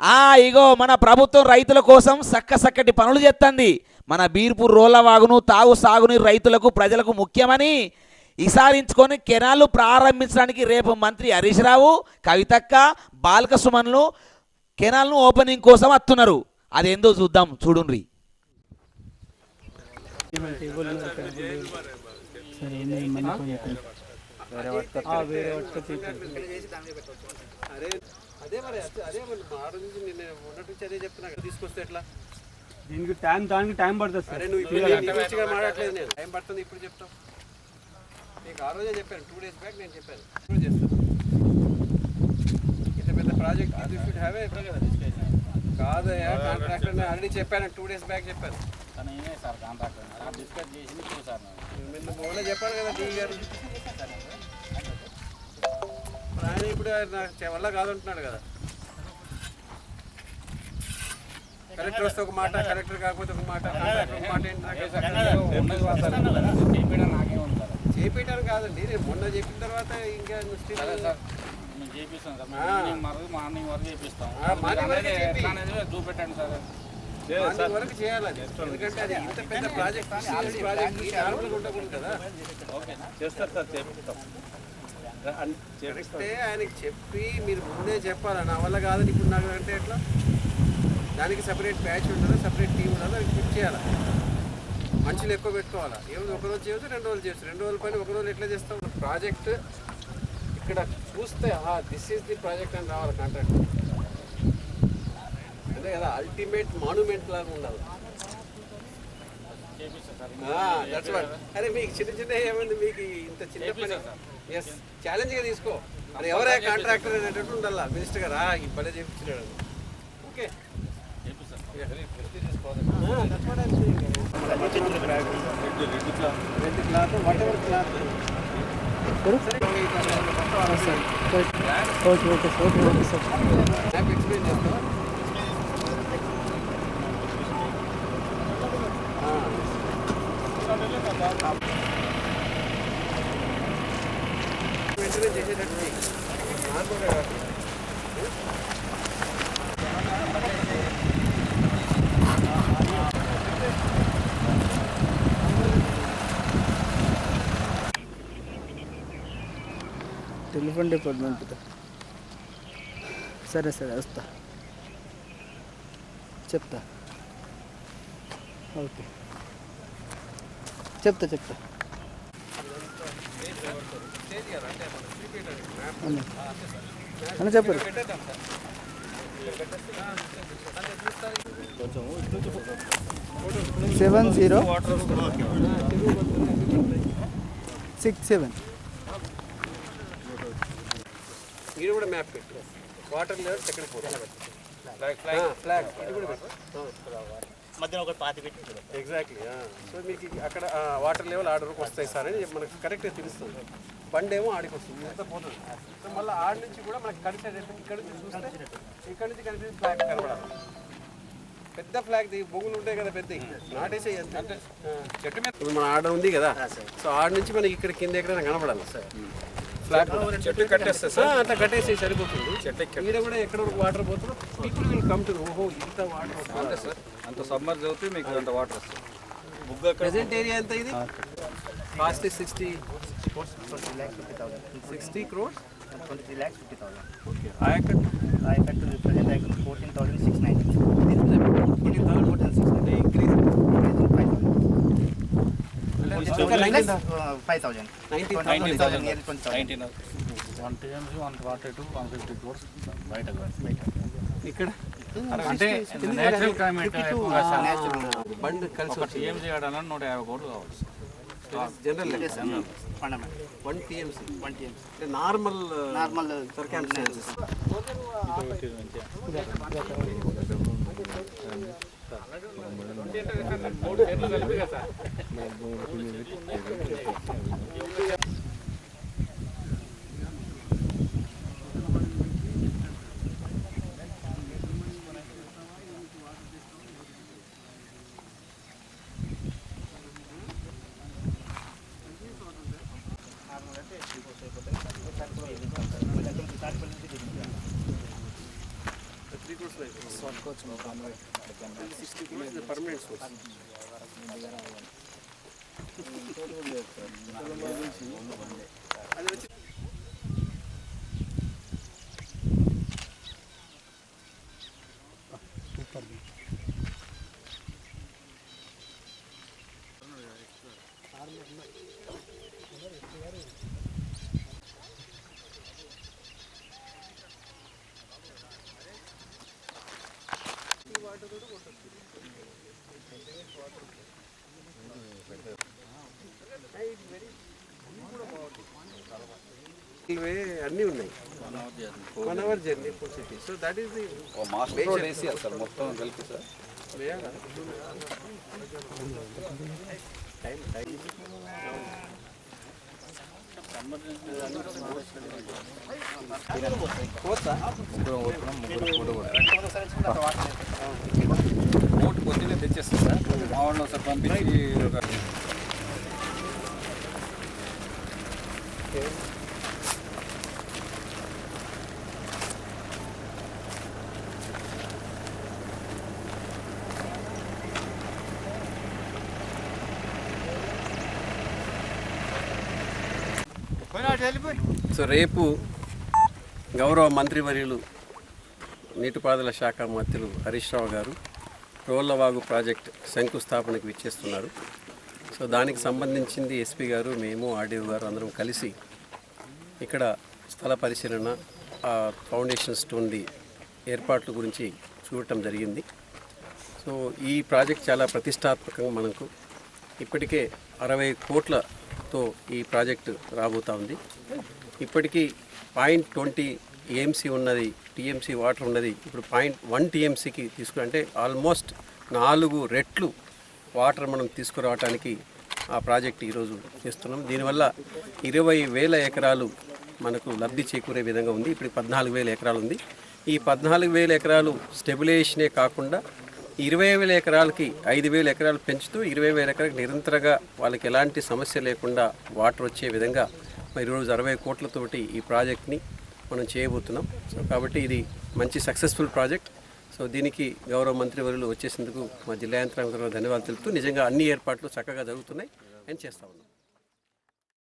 ఆ ఇగో మన ప్రభుత్వం రైతుల కోసం సక్క సక్కటి పనులు చేస్తుంది మన బీర్పూర్ రోలవాగును తాగు సాగుని రైతులకు ప్రజలకు ముఖ్యమని ఇసారించుకొని కెనాలు ప్రారంభించడానికి రేపు మంత్రి హరీష్ రావు కవితక్క బాలక సుమన్లు కెనాల్ను ఓపెనింగ్ కోసం వస్తున్నారు అదేందో చూద్దాం చూడుండ్రి. అదే మరి అదే- అదే మరి ఆడ నుంచి నేను మొన్నటి నుంచి అదే చెప్తున్నా కదా, తీసుకొస్తే ఎట్లా? దీనికి టైం దానికి టైం పడుతుంది సార్. నువ్వు ఇప్పుడు మాట్లాడలేదు నేను. టైం పడుతుంది ఇప్పుడు చెప్తావు. నీకు ఆ రోజే చెప్పాను టూ డేస్ బ్యాక్ నేను చెప్పాను. ఇప్పుడు చేస్తాను ఇంత పెద్ద project you should have a కాదయ్యా కాంట్రాక్టర్ నేను ఆల్రెడీ చెప్పాను టూ డేస్ బ్యాక్ చెప్పాను. నిన్న. మొన్న చెప్పాను కదా డీ గారు. ఆయన ఇప్పుడు నాకు చే- వల్ల కాదంటున్నాడు కదా. కలెక్టర్ వస్తే ఒక మాట కలెక్టర్ కాకపోతే ఒక మాట ఒక మాట చేపేయటానికి కాదండి నేను మొన్న చెప్పిన తర్వాత ఇంకా. మార్నింగ్ వరకు చేపిస్తాం. ఆ, మార్నింగ్ వరకే చెప్పి. చూపెట్టండి సార్. వరకు చేయాలి. ఎందుకంటే అది ఇంత పెద్ద ప్రాజెక్ట్ ప్రాజెక్ట్ నార్మల్గా ఉండకూడదు కదా. చేస్తారు సార్ చేపిస్తాం. కరెక్టే ఆయనకి చెప్పి మీరు ముందే చెప్పాలి? నా వల్ల కాదని ఇప్పుడు నాకు అంటే ఎట్లా? దానికి సపరేట్ బ్యాచ్ ఉంటుందా సపరేట్ టీం ఉంటుందా దానికి ఫిట్ చేయాలా? మనుషులు ఎక్కువ పెట్టుకోవాలా? ఏమో ఒక రోజు చేయొచ్చు రెండు రోజులు చేయొచ్చు. రెండు రోజుల పైన ఒక రోజు ఎట్లా చేస్తాం? ప్రాజెక్ట్ ఇక్కడ చూస్తే దిస్ ఈస్ ది ప్రాజెక్ట్ అని రావాలి కాంట్రాక్ట్ అదే కదా అల్టిమేట్ మాన్యుమెంట్ లాగా ఉండాలి. దట్స్ వాట్ అరే మీకు చిన్న చిన్న ఏముంది? మీకు ఇంత చిన్న పని ఎస్ ఛాలెంజ్గా తీసుకో. మరి ఎవరే కాంట్రాక్టర్ అనేటట్టు ఉండాలా? మినిస్టర్ గారు? ఈ పని చేయించినాడు. Okay red cloth whatever cloth okay okay okay okay sir explain చేస్తావా వెంటనే చేసేటట్టు చెయ్యి. నార్మల్గా కాదు. టెలిఫోన్ డిపార్ట్మెంట్ సరే సరే వస్తా చెప్తా ఓకే చెప్తా చెప్తా. అన్న. అన్న చెప్పరు. Seven zero six seven. ఇది కూడా మ్యాప్ పెట్టు. వాటర్ లెవెల్స్ ఎక్కడికి పోతుంది ఫ్లాగ్ ఇది కూడా పెట్టు. మధ్యన ఒకటి పాతి పెట్టి ఎగ్జాక్ట్లీ సో మీకు అక్కడ వాటర్ లెవెల్ ఆర్డర్కి వస్తాయి సార్ అని మనకు కరెక్ట్గా తెలుస్తుంది. బండి ఏమో ఆడికి వస్తుంది ఎంత పోతుంది? సో మళ్ళీ ఆడ నుంచి కూడా మనకి కనిపించేటట్టు ఇక్కడ నుంచి చూస్తే ఇక్కడ నుంచి కనిపించే ఫ్లాగ్ కనబడాలి. పెద్ద ఫ్లాగ్ బొంగులు ఉంటాయి కదా పెద్ద. నాటేసే అంటే చెట్టు మీద మన ఆడ ఉంది కదా. సో ఆడ నుంచి మనకి ఇక్కడ కింద ఎక్కడైనా కనబడాలి ఫ్లాగ్ చెట్టు కట్టేస్తే సార్. అట్లా కట్టేసి సరిపోతుంది. చెట్టు ఈడ కూడా ఎక్కడ వాటర్ పోతుందో? పీపుల్ విల్ కమ్ టు ఓహో ఇంత వాటర్ వస్తుంది? సార్. అంత సమ్మర్ చదివితే మీకు అంత వాటర్ వస్తుంది. ప్రెసెంట్ ఏరియా ఎంత ఇది? Cost sixty sixty crores twenty three lakhs fifty thousand okay ayacut ఆ effect present effect fourteen thousand six ninety fourteen thousand fourteen six అంటే increase five thousand ninety twenty thousand nineteen one TMC one forty two one fifty crores బయట ఇక్కడ? అంటే natural climate bund కలిసి వచ్చి TMC ఆడాలని నూట యాభై కోట్లు కావాలి. General one TMC one TMC అంటే normal normal circumstances three source permanent source అది వచ్చి సూపర్ అన్నీ ఉన్నాయి. One hour journey full city so that is the master road వేసి సార్ మొత్తం కలిపి సార్. టైం టైం బోట్ పొద్దున్నే తెచ్చేస్తాం సార్. మా వాళ్ళు ఒకసారి పంపించి సో రేపు గౌరవ మంత్రివర్యులు నీటిపారుదల శాఖ మంత్రులు హరీష్ రావు గారు రోళ్ళవాగు ప్రాజెక్ట్ శంకుస్థాపనకు విచ్చేస్తున్నారు. సో దానికి సంబంధించింది ఎస్పీ గారు మేము ఆర్డీఓ గారు అందరం కలిసి ఇక్కడ స్థల పరిశీలన ఆ ఫౌండేషన్ స్టోన్ది ఏర్పాట్ల గురించి చూడటం జరిగింది. సో ఈ ప్రాజెక్ట్ చాలా ప్రతిష్టాత్మకంగా మనకు ఇప్పటికే అరవై కోట్ల తో ఈ ప్రాజెక్టు రాబోతా ఉంది. ఇప్పటికీ పాయింట్ ట్వంటీ ఏఎంసీ ఉన్నది టీఎంసీ వాటర్ ఉన్నది. ఇప్పుడు పాయింట్ వన్ టీఎంసీకి తీసుకుని అంటే ఆల్మోస్ట్ నాలుగు రెట్లు వాటర్ మనం తీసుకురావడానికి ఆ ప్రాజెక్ట్ ఈరోజు చేస్తున్నాం. దీనివల్ల ఇరవై వేల ఎకరాలు మనకు లబ్ధి చేకూరే విధంగా ఉంది. ఇప్పుడు పద్నాలుగు వేల ఎకరాలు ఉంది. ఈ పద్నాలుగు వేల ఎకరాలు స్టెబిలైజేషనే కాకుండా ఇరవై వేల ఎకరాలకి ఐదు వేల ఎకరాలు పెంచుతూ ఇరవై వేల ఎకరాలకు నిరంతరంగా వాళ్ళకి ఎలాంటి సమస్య లేకుండా వాటర్ వచ్చే విధంగా మరి ఈరోజు అరవై కోట్లతోటి ఈ ప్రాజెక్ట్ని మనం చేయబోతున్నాం. సో కాబట్టి ఇది మంచి సక్సెస్ఫుల్ ప్రాజెక్ట్. సో దీనికి గౌరవ మంత్రివర్యులు వచ్చేసేందుకు మా జిల్లా యంత్రాంగం ధన్యవాదాలు తెలుపుతూ నిజంగా అన్ని ఏర్పాట్లు చక్కగా జరుగుతున్నాయి అని చేస్తా ఉన్నాం.